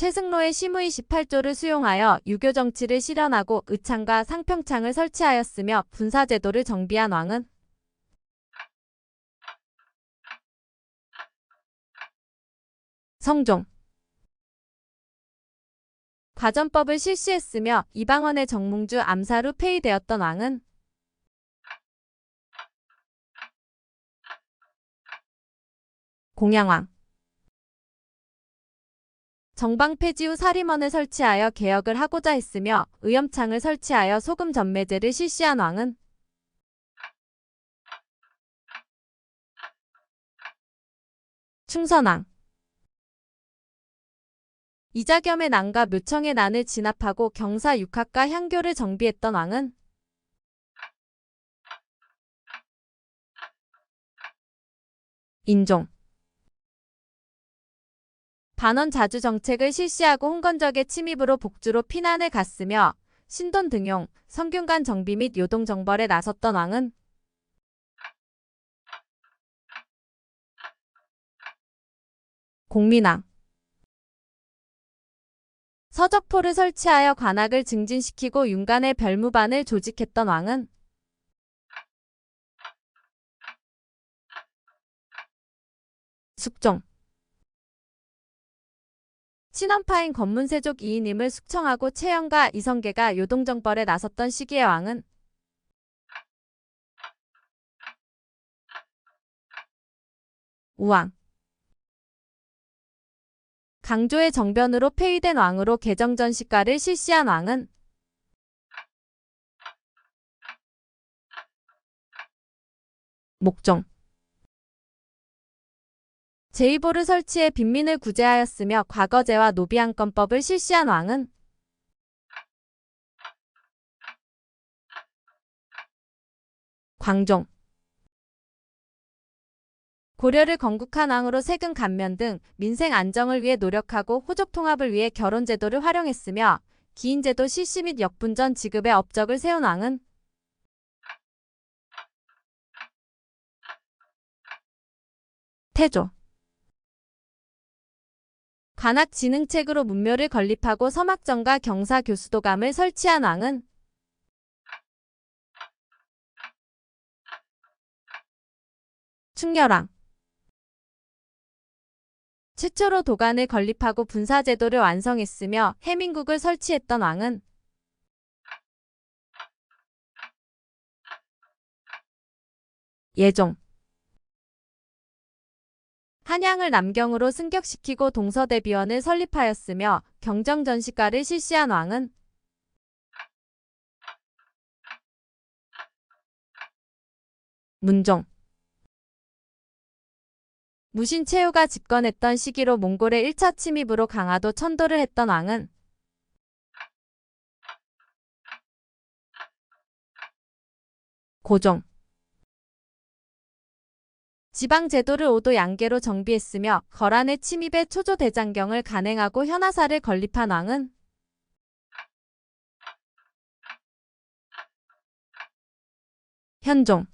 최승로의 심의 18조를 수용하여 유교 정치를 실현하고 의창과 상평창을 설치하였으며 분사제도를 정비한 왕은 성종. 과전법을 실시했으며 이방원의 정몽주 암살 후 폐위되었던 왕은 공양왕 정방 폐지 후 사림원을 설치하여 개혁을 하고자 했으며 의염창을 설치하여 소금 전매제를 실시한 왕은 충선왕. 이자겸의 난과 묘청의 난을 진압하고 경사 육학과 향교를 정비했던 왕은 인종 반원 자주 정책을 실시하고 홍건적의 침입으로 복주로 피난을 갔으며 신돈 등용, 성균관 정비 및 요동 정벌에 나섰던 왕은 공민왕. 서적포를 설치하여 관악을 증진시키고 윤관의 별무반을 조직했던 왕은 숙종 친원파인 권문세족 2인임을 숙청하고 채영과 이성계가 요동정벌에 나섰던 시기의 왕은 우왕. 강조의 정변으로 폐위된 왕으로 개정전시가를 실시한 왕은 목종 제2보를 설치해 빈민을 구제하였으며 과거제와 노비안건법을 실시한 왕은 광종. 고려를 건국한 왕으로 세금 감면 등 민생 안정을 위해 노력하고 호족 통합을 위해 결혼 제도를 활용했으며 기인 제도 실시 및 역분전 지급의 업적을 세운 왕은 태조 관악 진흥책으로 문묘를 건립하고 서막정과 경사 교수도감을 설치한 왕은 충렬왕. 최초로 도관을 건립하고 분사제도를 완성했으며 해민국을 설치했던 왕은 예종 한양을 남경으로 승격시키고 동서대비원을 설립하였으며 경정전시가를 실시한 왕은 문종. 무신체후가 집권했던 시기로 몽골의 1차 침입으로 강화도 천도를 했던 왕은 고종 지방 제도를 오도 양계로 정비했으며 거란의 침입에 초조 대장경을 간행하고 현하사를 건립한 왕은 현종.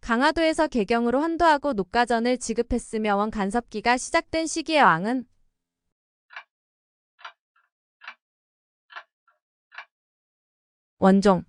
강화도에서 개경으로 환도하고 녹가전을 지급했으며 원 간섭기가 시작된 시기의 왕은 원종